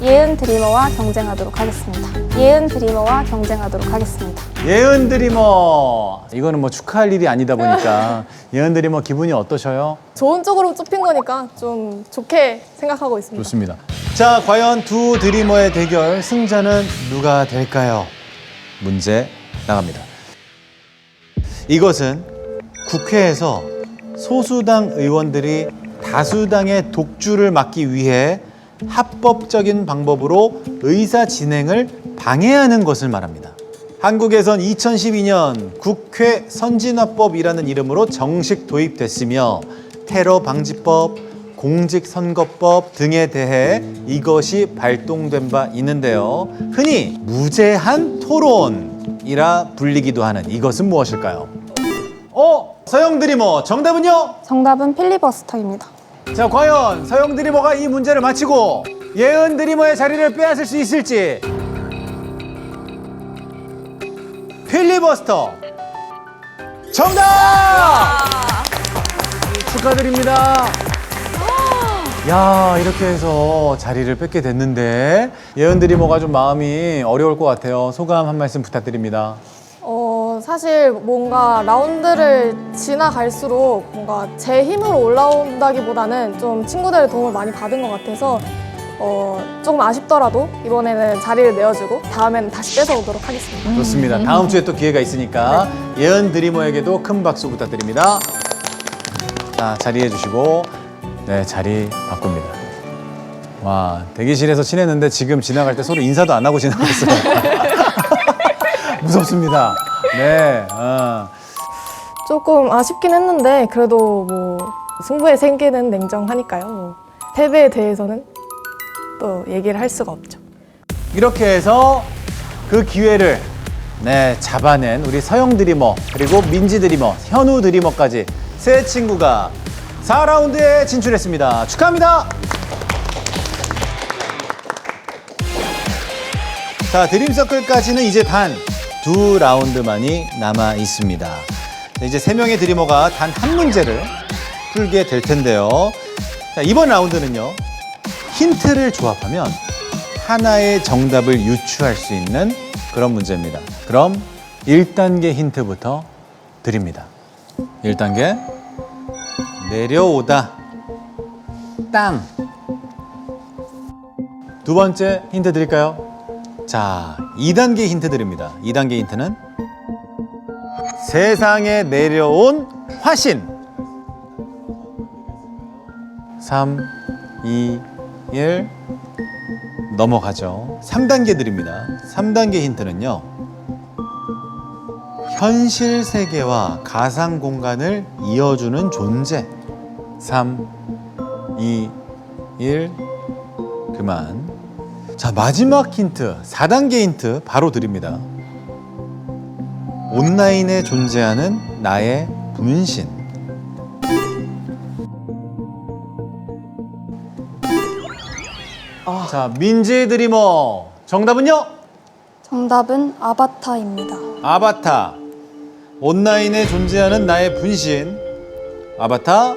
예은 드리머와 경쟁하도록 하겠습니다. 예은 드리머와 경쟁하도록 하겠습니다. 예은 드리머 이거는 뭐 축하할 일이 아니다 보니까 예은 드리머 기분이 어떠셔요? 좋은 쪽으로 좁힌 거니까 좀 좋게 생각하고 있습니다. 좋습니다. 자, 과연 두 드리머의 대결 승자는 누가 될까요? 문제 나갑니다. 이것은 국회에서 소수당 의원들이 다수당의 독주를 막기 위해 합법적인 방법으로 의사 진행을 방해하는 것을 말합니다. 한국에선 2012년 국회 선진화법이라는 이름으로 정식 도입됐으며 테러 방지법, 공직선거법 등에 대해 이것이 발동된 바 있는데요. 흔히 무제한 토론이라 불리기도 하는 이것은 무엇일까요? 어? 서영 드리머 정답은요? 정답은 필리버스터입니다. 자, 과연 서영 드리머가 이 문제를 맞히고 예은 드리머의 자리를 빼앗을 수 있을지. 필리버스터. 정답! 축하드립니다. 야, 이렇게 해서 자리를 뺏게 됐는데 예은 드리머가 좀 마음이 어려울 것 같아요. 소감 한 말씀 부탁드립니다. 어, 사실 뭔가 라운드를 지나갈수록 뭔가 제 힘으로 올라온다기보다는 좀 친구들의 도움을 많이 받은 것 같아서 어, 조금 아쉽더라도 이번에는 자리를 내어주고 다음에는 다시 뺏어오도록 하겠습니다. 좋습니다. 다음 주에 또 기회가 있으니까 예은 드리머에게도 큰 박수 부탁드립니다. 자, 자리해 주시고 네, 자리 바꿉니다. 와, 대기실에서 친했는데 지금 지나갈 때 서로 인사도 안 하고 지나갔어요. 무섭습니다. 네. 어. 조금 아쉽긴 했는데 그래도 뭐 승부의 생기는 냉정하니까요. 뭐 패배에 대해서는 또 얘기를 할 수가 없죠. 이렇게 해서 그 기회를 네, 잡아낸 우리 서영 드리머 그리고 민지 드리머, 현우 드리머까지 세 친구가 4라운드에 진출했습니다. 축하합니다. 자, 드림서클까지는 이제 단 두 라운드만이 남아 있습니다. 자, 이제 세 명의 드리머가 단 한 문제를 풀게 될 텐데요. 자, 이번 라운드는요. 힌트를 조합하면 하나의 정답을 유추할 수 있는 그런 문제입니다. 그럼 1단계 힌트부터 드립니다. 1단계 내려오다 땅. 두 번째 힌트 드릴까요? 자, 2단계 힌트 드립니다. 2단계 힌트는 세상에 내려온 화신. 3, 2, 1 넘어가죠. 3단계 드립니다. 3단계 힌트는요. 현실 세계와 가상 공간을 이어주는 존재. 3, 2, 1 그만. 자, 마지막 힌트, 4단계 힌트 바로 드립니다. 온라인에 존재하는 나의 분신. 자, 민지 드리머. 정답은요? 정답은 아바타입니다. 아바타. 온라인에 존재하는 나의 분신. 아바타.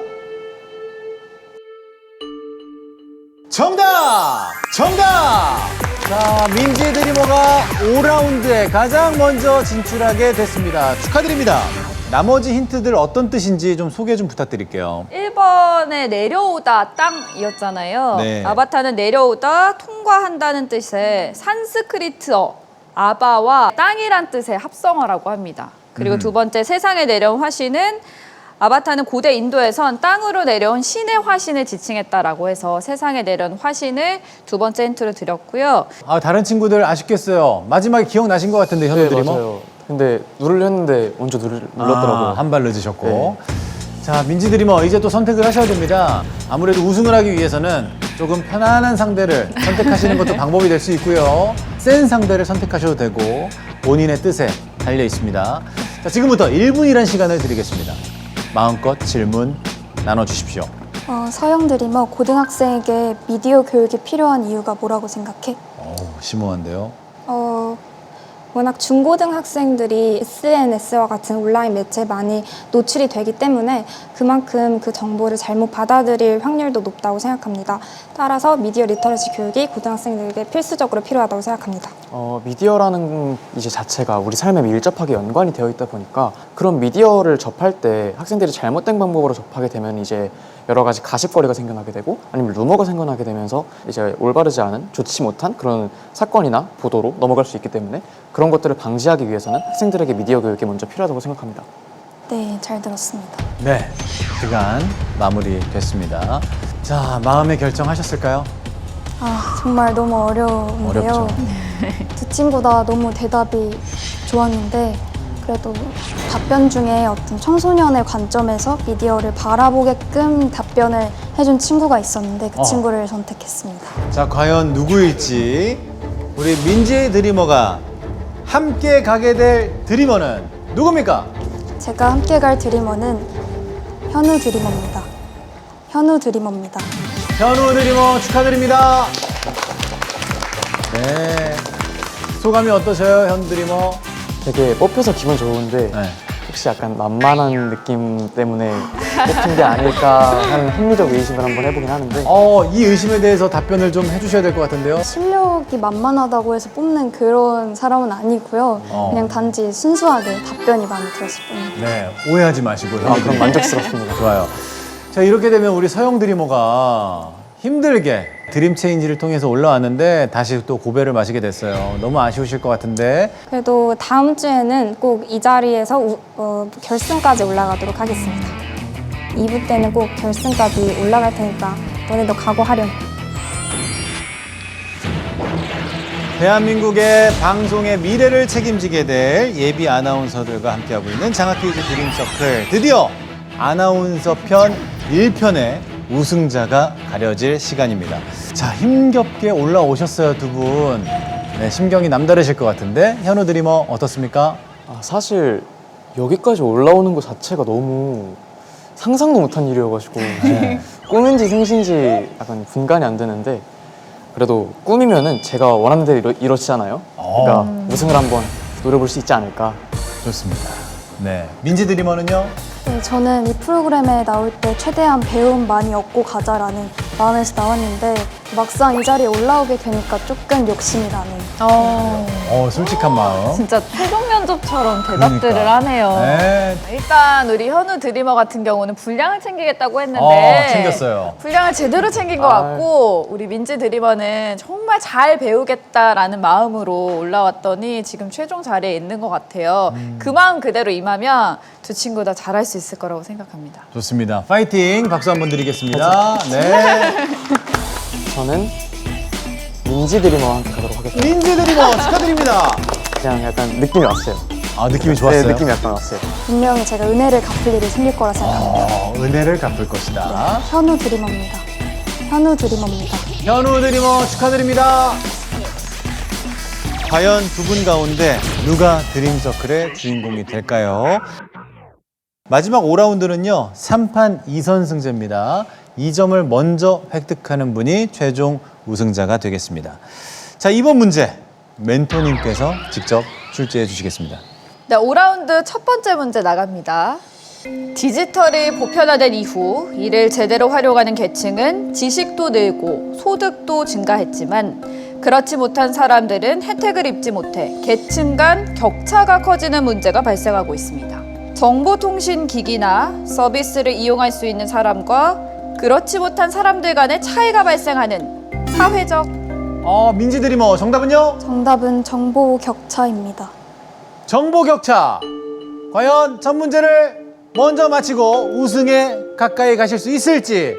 정답! 정답! 자, 민지 드리머가 5라운드에 가장 먼저 진출하게 됐습니다. 축하드립니다. 나머지 힌트들 어떤 뜻인지 좀 소개 좀 부탁드릴게요. 1번에 내려오다 땅이었잖아요. 네. 아바타는 내려오다 통과한다는 뜻의 산스크리트어 아바와 땅이란 뜻의 합성어라고 합니다. 그리고 음. 두 번째 세상에 내려온 화신은 아바타는 고대 인도에선 땅으로 내려온 신의 화신을 지칭했다라고 해서 세상에 내려온 화신을 두 번째 힌트로 드렸고요. 아, 다른 친구들 아쉽겠어요. 마지막에 기억나신 것 같은데, 현우 네, 드리머? 맞아요. 근데 누르려 했는데 먼저 누르, 눌렀더라고요. 아, 한발 늦으셨고. 자, 민지 드리머 이제 또 선택을 하셔야 됩니다. 아무래도 우승을 하기 위해서는 조금 편안한 상대를 선택하시는 것도 방법이 될 수 있고요. 센 상대를 선택하셔도 되고 본인의 뜻에 달려 있습니다. 자, 지금부터 1분이라는 시간을 드리겠습니다. 마음껏 질문 나눠 주십시오. 어, 서영 드리머 고등학생에게 미디어 교육이 필요한 이유가 뭐라고 생각해? 오, 심오한데요. 어, 워낙 중고등학생들이 SNS와 같은 온라인 매체에 많이 노출이 되기 때문에 그만큼 그 정보를 잘못 받아들일 확률도 높다고 생각합니다. 따라서 미디어 리터러시 교육이 고등학생들에게 필수적으로 필요하다고 생각합니다. 어, 미디어라는 이제 자체가 우리 삶에 밀접하게 연관이 되어 있다 보니까 그런 미디어를 접할 때 학생들이 잘못된 방법으로 접하게 되면 이제 여러 가지 가십거리가 생겨나게 되고 아니면 루머가 생겨나게 되면서 이제 올바르지 않은 좋지 못한 그런 사건이나 보도로 넘어갈 수 있기 때문에 그런 것들을 방지하기 위해서는 학생들에게 미디어 교육이 먼저 필요하다고 생각합니다. 네, 잘 들었습니다. 네, 시간 마무리됐습니다. 자, 마음의 결정하셨을까요? 아, 정말 너무 어려운데요. 어렵죠. 두 친구 다 너무 대답이 좋았는데 그래도 답변 중에 어떤 청소년의 관점에서 미디어를 바라보게끔 답변을 해준 친구가 있었는데 그 어. 친구를 선택했습니다. 자, 과연 누구일지 우리 민지 드리머가 함께 가게 될 드리머는 누굽니까? 제가 함께 갈 드리머는 현우 드리머입니다. 현우 드리머입니다. 현우 드리머 축하드립니다. 네. 소감이 어떠셔요, 현 드리머? 되게 뽑혀서 기분 좋은데 네. 혹시 약간 만만한 느낌 때문에 뽑힌 게 아닐까 하는 합리적 의심을 한번 해보긴 하는데 어, 이 의심에 대해서 답변을 좀 해주셔야 될 것 같은데요. 실력이 만만하다고 해서 뽑는 그런 사람은 아니고요. 어. 그냥 단지 순수하게 답변이 마음에 들었을 뿐입니다. 네, 오해하지 마시고요. 아, 그럼 만족스럽습니다. 좋아요. 자, 이렇게 되면 우리 서영 드리머가 힘들게 드림 체인지를 통해서 올라왔는데 다시 또 고배를 마시게 됐어요. 너무 아쉬우실 것 같은데. 그래도 다음 주에는 꼭 이 자리에서 우- 어, 결승까지 올라가도록 하겠습니다. 2부 때는 꼭 결승까지 올라갈 테니까 너네도 각오하렴. 대한민국의 방송의 미래를 책임지게 될 예비 아나운서들과 함께하고 있는 장학퀴즈 드림 서클. 드디어 아나운서 편 1편의 우승자가 가려질 시간입니다. 자, 힘겹게 올라오셨어요, 두 분. 네, 심경이 남다르실 것 같은데. 현우 드리머 어떻습니까? 아, 사실 여기까지 올라오는 것 자체가 너무 상상도 못한 일이어가지고 꿈인지 생신지 약간 분간이 안 되는데 그래도 꿈이면은 제가 원하는 대로 이루, 이루어지잖아요. 그러니까 우승을 한번 노려볼 수 있지 않을까. 좋습니다. 네. 민지 드리머는요? 네, 저는 이 프로그램에 나올 때 최대한 배움 많이 얻고 가자라는 마음에서 나왔는데 막상 이 자리에 올라오게 되니까 조금 욕심이 나네요. 어, 어, 솔직한 마음. 진짜 최종 면접처럼 대답들을 그러니까. 하네요. 네. 일단 우리 현우 드리머 같은 경우는 분량을 챙기겠다고 했는데 어, 챙겼어요. 분량을 제대로 챙긴 것 아. 같고 우리 민지 드리머는 정말 잘 배우겠다라는 마음으로 올라왔더니 지금 최종 자리에 있는 것 같아요. 음. 그 마음 그대로 임하면 두 친구 다 잘할 수 있을 거라고 생각합니다. 좋습니다. 파이팅! 박수 한번 드리겠습니다. 네. 저는 민지 드리머와 함께 가도록 하겠습니다. 민지 드리머 축하드립니다. 그냥 약간 느낌이 왔어요. 아, 느낌이 좋았어요. 네, 느낌이 약간 왔어요. 분명히 제가 은혜를 갚을 일이 생길 거라 생각합니다. 어, 은혜를 갚을 것이다. 현우 드리머입니다. 현우 드리머입니다. 현우 드리머 축하드립니다. 과연 두 분 가운데 누가 드림서클의 주인공이 될까요? 마지막 5라운드는요, 3판 2선승제입니다. 2점을 먼저 획득하는 분이 최종 우승자가 되겠습니다. 자, 이번 문제 멘토님께서 직접 출제해 주시겠습니다. 네, 5라운드 첫 번째 문제 나갑니다. 디지털이 보편화된 이후 이를 제대로 활용하는 계층은 지식도 늘고 소득도 증가했지만 그렇지 못한 사람들은 혜택을 입지 못해 계층 간 격차가 커지는 문제가 발생하고 있습니다. 정보통신기기나 서비스를 이용할 수 있는 사람과 그렇지 못한 사람들 간의 차이가 발생하는 사회적 어, 민지 드리머 정답은요? 정답은 정보 격차입니다. 정보 격차. 과연 첫 문제를 먼저 마치고 우승에 가까이 가실 수 있을지.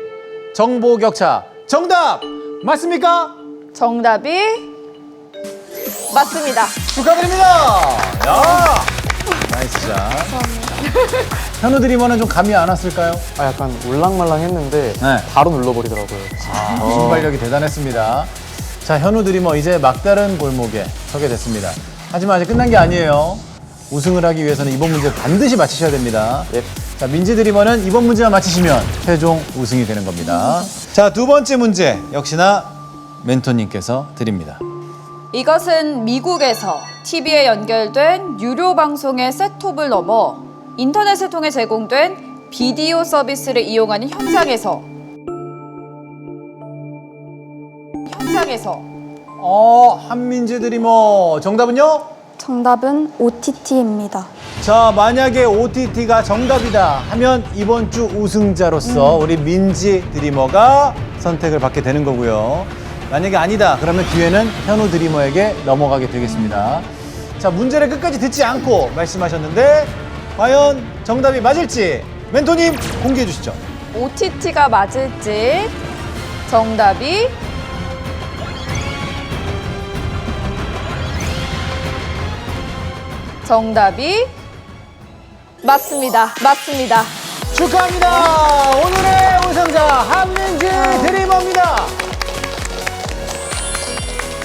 정보 격차. 정답 맞습니까? 정답이 맞습니다. 축하드립니다. 야, 나이스 샷. 현우 드리머는 좀 감이 안 왔을까요? 아, 약간 울랑말랑 했는데 네. 바로 눌러버리더라고요. 아, 순발력이 대단했습니다. 자, 현우 드리머 이제 막다른 골목에 서게 됐습니다. 하지만 아직 끝난 게 아니에요. 우승을 하기 위해서는 이번 문제 반드시 맞히셔야 됩니다. 예. 자, 민지 드리머는 이번 문제만 맞히시면 최종 우승이 되는 겁니다. 자, 두 번째 문제 역시나 멘토님께서 드립니다. 이것은 미국에서 TV에 연결된 유료 방송의 셋톱을 넘어 인터넷을 통해 제공된 비디오 서비스를 이용하는 현장에서 현장에서 어, 한민지 드리머. 정답은요? 정답은 OTT입니다. 자, 만약에 OTT가 정답이다 하면 이번 주 우승자로서 우리 민지 드리머가 선택을 받게 되는 거고요. 만약에 아니다 그러면 기회는 현우 드리머에게 넘어가게 되겠습니다. 자, 문제를 끝까지 듣지 않고 말씀하셨는데 과연 정답이 맞을지 멘토님 공개해 주시죠. OTT가 맞을지 정답이 정답이 맞습니다. 맞습니다. 축하합니다. 오늘의 우승자 한민지 드리머입니다.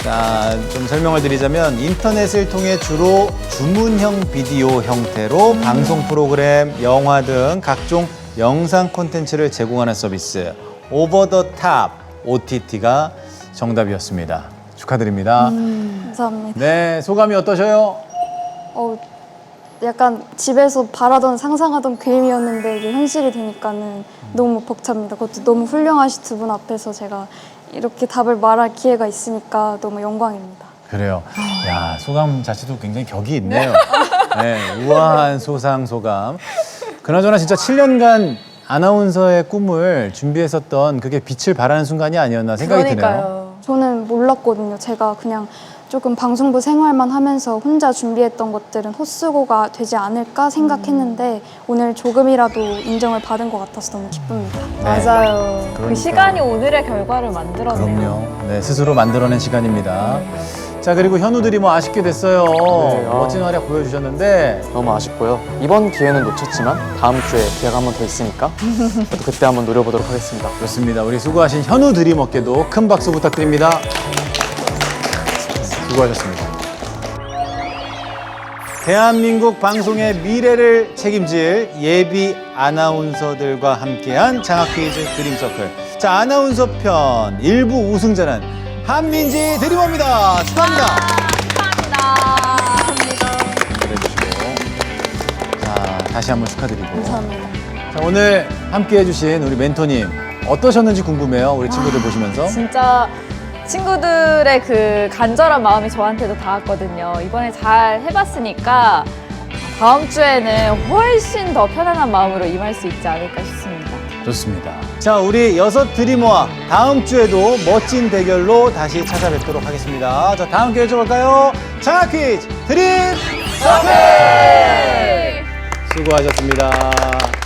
자, 좀 설명을 드리자면 인터넷을 통해 주로 주문형 비디오 형태로 방송 프로그램, 영화 등 각종 영상 콘텐츠를 제공하는 서비스 오버 더 탑 OTT가 정답이었습니다. 축하드립니다. 감사합니다. 네, 소감이 어떠셔요? 어, 약간 집에서 바라던 상상하던 그림이었는데 이게 현실이 되니까는 너무 벅찹니다. 그것도 너무 훌륭하신 두 분 앞에서 제가 이렇게 답을 말할 기회가 있으니까 너무 영광입니다. 그래요. 야, 소감 자체도 굉장히 격이 있네요. 네, 우아한 소상 소감. 그나저나 진짜 7년간 아나운서의 꿈을 준비했었던 그게 빛을 발하는 순간이 아니었나 생각이 드네요. 저는 몰랐거든요. 제가 그냥 조금 방송부 생활만 하면서 혼자 준비했던 것들은 헛수고가 되지 않을까 생각했는데 오늘 조금이라도 인정을 받은 것 같아서 너무 기쁩니다. 맞아요. 그러니까. 그 시간이 오늘의 결과를 만들어내요. 그럼요. 네, 스스로 만들어낸 시간입니다. 자, 그리고 현우들이 뭐 아쉽게 됐어요. 아. 멋진 활약 보여주셨는데 너무 아쉽고요. 이번 기회는 놓쳤지만 다음 주에 기회가 한 번 더 있으니까 저도 그때 한번 노려보도록 하겠습니다. 그렇습니다. 우리 수고하신 현우 드림어께도 큰 박수 부탁드립니다. 수고하셨습니다. 대한민국 방송의 미래를 책임질 예비 아나운서들과 함께한 장학 퀴즈 드림 서클. 자, 아나운서 편 일부 우승자는 한민지 드림어입니다. 축하합니다. 축하합니다. 자, 다시 한번 축하드리고. 감사합니다. 자, 오늘 함께 해주신 우리 멘토님 어떠셨는지 궁금해요. 우리 친구들 보시면서. 진짜 친구들의 그 간절한 마음이 저한테도 닿았거든요. 이번에 잘 해봤으니까 다음 주에는 훨씬 더 편안한 마음으로 임할 수 있지 않을까 싶습니다. 좋습니다. 자, 우리 여섯 드리머와 다음 주에도 멋진 대결로 다시 찾아뵙도록 하겠습니다. 자, 다음 기회 여쭤볼까요? 장학 퀴즈 드림 서클! 수고하셨습니다.